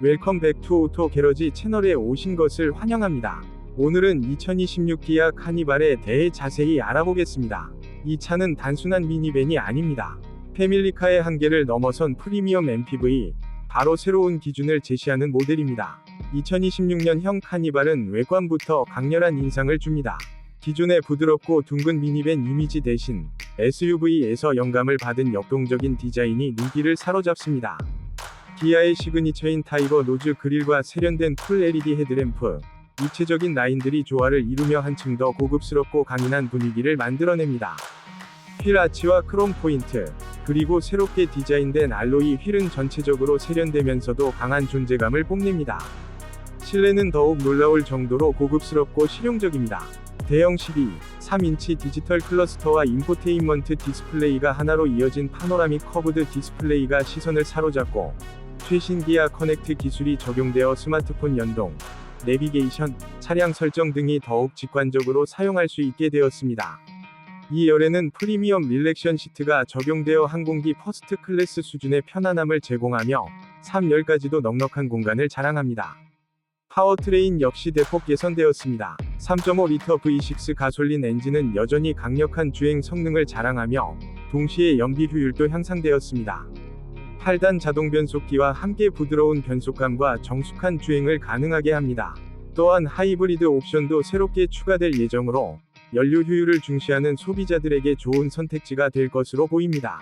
웰컴 백 투 오토 게러지 채널에 오신 것을 환영합니다. 오늘은 2026 기아 카니발에 대해 자세히 알아보겠습니다. 이 차는 단순한 미니밴이 아닙니다. 패밀리카의 한계를 넘어선 프리미엄 MPV, 바로 새로운 기준을 제시하는 모델입니다. 2026년형 카니발은 외관부터 강렬한 인상을 줍니다. 기존의 부드럽고 둥근 미니밴 이미지 대신 SUV에서 영감을 받은 역동적인 디자인이 눈길을 사로잡습니다. 기아의 시그니처인 타이거 노즈 그릴과 세련된 풀 LED 헤드램프, 입체적인 라인들이 조화를 이루며 한층 더 고급스럽고 강인한 분위기를 만들어냅니다. 휠 아치와 크롬 포인트, 그리고 새롭게 디자인된 알로이 휠은 전체적으로 세련되면서도 강한 존재감을 뽐냅니다. 실내는 더욱 놀라울 정도로 고급스럽고 실용적입니다. 대형 12, 3인치 디지털 클러스터와 인포테인먼트 디스플레이가 하나로 이어진 파노라믹 커브드 디스플레이가 시선을 사로잡고 최신 기아 커넥트 기술이 적용되어 스마트폰 연동, 내비게이션, 차량 설정 등이 더욱 직관적으로 사용할 수 있게 되었습니다. 2열에는 프리미엄 릴렉션 시트가 적용되어 항공기 퍼스트 클래스 수준의 편안함을 제공하며 3열까지도 넉넉한 공간을 자랑합니다. 파워트레인 역시 대폭 개선되었습니다. 3.5리터 V6 가솔린 엔진은 여전히 강력한 주행 성능을 자랑하며 동시에 연비 효율도 향상되었습니다. 8단 자동 변속기와 함께 부드러운 변속감과 정숙한 주행을 가능하게 합니다. 또한 하이브리드 옵션도 새롭게 추가될 예정으로 연료 효율을 중시하는 소비자들에게 좋은 선택지가 될 것으로 보입니다.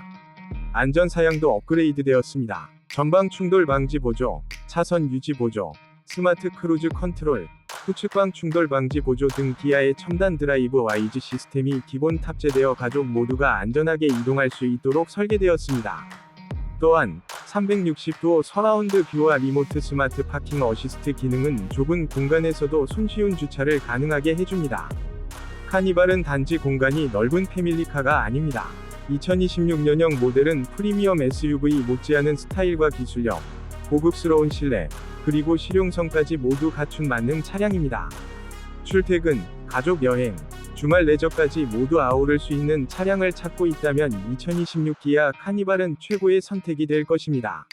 안전 사양도 업그레이드 되었습니다. 전방 충돌 방지 보조, 차선 유지 보조, 스마트 크루즈 컨트롤, 후측방 충돌 방지 보조 등 기아의 첨단 드라이브 와이즈 시스템이 기본 탑재되어 가족 모두가 안전하게 이동할 수 있도록 설계되었습니다. 또한 360도 서라운드 뷰와 리모트 스마트 파킹 어시스트 기능은 좁은 공간에서도 손쉬운 주차를 가능하게 해줍니다. 카니발은 단지 공간이 넓은 패밀리카가 아닙니다. 2026년형 모델은 프리미엄 SUV 못지않은 스타일과 기술력, 고급스러운 실내, 그리고 실용성까지 모두 갖춘 만능 차량입니다. 출퇴근, 가족 여행, 주말 레저까지 모두 아우를 수 있는 차량을 찾고 있다면 2026 기아 카니발은 최고의 선택이 될 것입니다.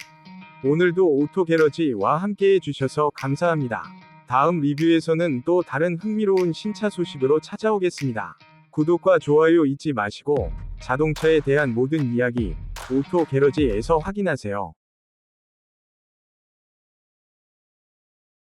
오늘도 오토 게러지와 함께 해주셔서 감사합니다. 다음 리뷰에서는 또 다른 흥미로운 신차 소식으로 찾아오겠습니다. 구독과 좋아요 잊지 마시고 자동차에 대한 모든 이야기 오토 게러지에서 확인하세요.